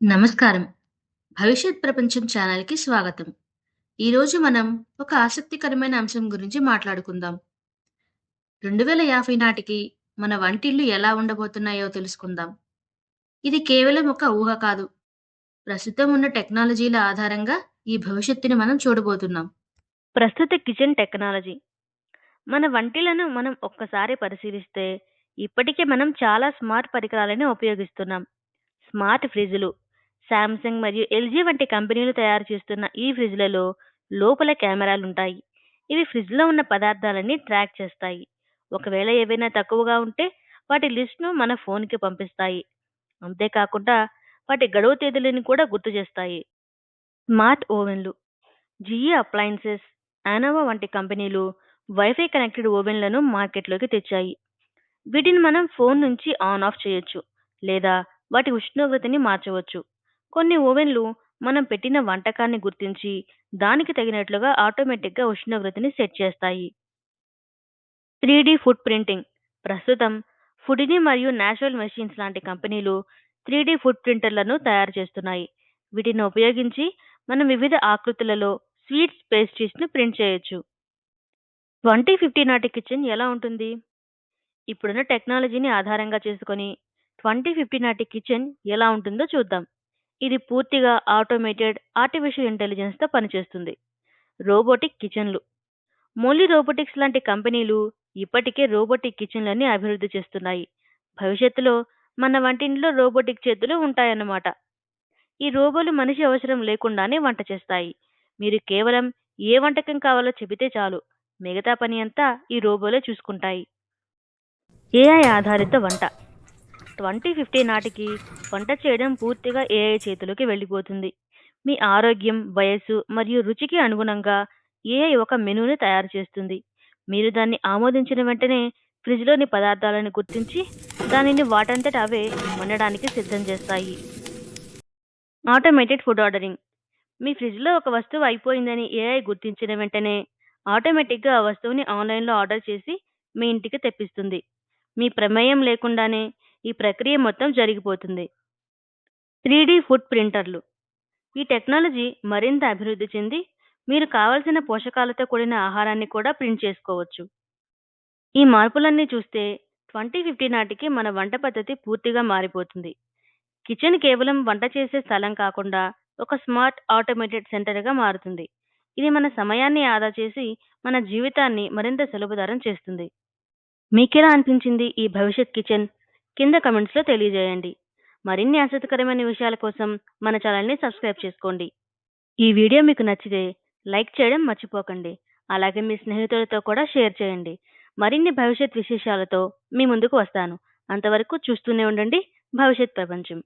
నమస్కారం. భవిష్యత్ ప్రపంచం ఛానల్‌కి స్వాగతం. ఈరోజు మనం ఒక ఆసక్తికరమైన అంశం గురించి మాట్లాడుకుందాం. 2050 నాటికి మన వంటిల్లు ఎలా ఉండబోతున్నాయో తెలుసుకుందాం. ఇది కేవలం ఒక ఊహ కాదు. ప్రస్తుతం ఉన్న టెక్నాలజీల ఆధారంగా ఈ భవిష్యత్తుని మనం చూడబోతున్నాం. ప్రస్తుత కిచెన్ టెక్నాలజీ మన వంటిలను మనం ఒక్కసారి పరిశీలిస్తే ఇప్పటికే మనం చాలా స్మార్ట్ పరికరాలని ఉపయోగిస్తున్నాం స్మార్ట్ ఫ్రిడ్జ్లు శాంసంగ్ మరియు ఎల్జీ వంటి కంపెనీలు తయారు చేస్తున్న ఈ ఫ్రిడ్జ్లలో లోపల కెమెరాలు ఉంటాయి ఇవి ఫ్రిడ్జ్లో ఉన్న పదార్థాలని ట్రాక్ చేస్తాయి. ఒకవేళ ఏవైనా తక్కువగా ఉంటే వాటి లిస్ట్ను మన ఫోన్కి పంపిస్తాయి. అంతేకాకుండా వాటి గడువు తేదీలను కూడా గుర్తు చేస్తాయి. స్మార్ట్ ఓవెన్లు జిఈ అప్లయన్సెస్ ఆనోవా వంటి కంపెనీలు వైఫై కనెక్టెడ్ ఓవెన్లను మార్కెట్లోకి తెచ్చాయి. వీటిని మనం ఫోన్ నుంచి ఆన్ ఆఫ్ చేయొచ్చు లేదా వాటి ఉష్ణోగ్రతని మార్చవచ్చు. కొన్ని ఓవెన్లు మనం పెట్టిన వంటకాన్ని గుర్తించి దానికి తగినట్లుగా ఆటోమేటిక్గా ఉష్ణోగ్రతని సెట్ చేస్తాయి. Three food printing. ప్రస్తుతం ఫుడిని మరియు నేచురల్ మెషిన్స్ లాంటి కంపెనీలు త్రీ ఫుడ్ ప్రింటర్లను తయారు చేస్తున్నాయి. వీటిని ఉపయోగించి మనం వివిధ ఆకృతులలో స్వీట్స్ పేస్ట్రీస్ను ప్రింట్ చేయొచ్చు. ట్వంటీ ఫిఫ్టీ నాటి కిచెన్ ఎలా ఉంటుంది? ఇప్పుడున్న టెక్నాలజీని ఆధారంగా చేసుకొని ట్వంటీ ఫిఫ్టీ నాటి కిచెన్ ఎలా ఉంటుందో చూద్దాం. ఇది పూర్తిగా ఆటోమేటెడ్ ఆర్టిఫిషియల్ ఇంటెలిజెన్స్తో పనిచేస్తుంది. రోబోటిక్ కిచెన్లు మోలీ రోబోటిక్స్ లాంటి కంపెనీలు ఇప్పటికే రోబోటిక్ కిచెన్లని అభివృద్ధి చేస్తున్నాయి. భవిష్యత్తులో మన వంటింట్లో రోబోటిక్ చేతులు ఉంటాయన్నమాట. ఈ రోబోలు మనిషి అవసరం లేకుండానే వంట చేస్తాయి. మీరు కేవలం ఏ వంటకం కావాలో చెబితే చాలు. మిగతా పని అంతా ఈ రోబోలే చూసుకుంటాయి. ఏఐ ఆధారిత వంట. ట్వంటీ ఫిఫ్టీ నాటికి వంట చేయడం పూర్తిగా ఏఐ చేతిలోకి వెళ్ళిపోతుంది. మీ ఆరోగ్యం వయస్సు మరియు రుచికి అనుగుణంగా ఏఐ ఒక మెనూని తయారు చేస్తుంది. మీరు దాన్ని ఆమోదించిన వెంటనే ఫ్రిడ్జ్లోని పదార్థాలను గుర్తించి దానిని వాటంతట అవే వండడానికి సిద్ధం చేస్తాయి. Automated food ordering. మీ ఫ్రిడ్జ్లో ఒక వస్తువు అయిపోయిందని ఏఐ గుర్తించిన వెంటనే ఆటోమేటిక్గా ఆ వస్తువుని ఆన్లైన్లో ఆర్డర్ చేసి మీ ఇంటికి తెప్పిస్తుంది. మీ ప్రమేయం లేకుండానే ఈ ప్రక్రియ మొత్తం జరిగిపోతుంది. త్రీ ఫుడ్ ప్రింటర్లు. ఈ టెక్నాలజీ మరింత అభివృద్ధి చెంది మీరు కావలసిన పోషకాలతో కూడిన ఆహారాన్ని కూడా ప్రింట్ చేసుకోవచ్చు. ఈ మార్పులన్నీ చూస్తే ట్వంటీ ఫిఫ్టీ నాటికి మన వంట పద్ధతి పూర్తిగా మారిపోతుంది. కిచెన్ కేవలం వంట చేసే స్థలం కాకుండా ఒక స్మార్ట్ ఆటోమేటెడ్ సెంటర్గా మారుతుంది. ఇది మన సమయాన్ని ఆదా చేసి మన జీవితాన్ని మరింత సులభతరం చేస్తుంది. మీకెలా అనిపించింది ఈ భవిష్యత్ కిచెన్? కింద కమెంట్స్లో తెలియజేయండి. మరిన్ని ఆసక్తికరమైన విషయాల కోసం మన ఛానల్ని సబ్స్క్రైబ్ చేసుకోండి. ఈ వీడియో మీకు నచ్చితే లైక్ చేయడం మర్చిపోకండి. అలాగే మీ స్నేహితులతో కూడా షేర్ చేయండి. మరిన్ని భవిష్యత్ విశేషాలతో మీ ముందుకు వస్తాను. అంతవరకు చూస్తూనే ఉండండి. భవిష్యత్ ప్రపంచం.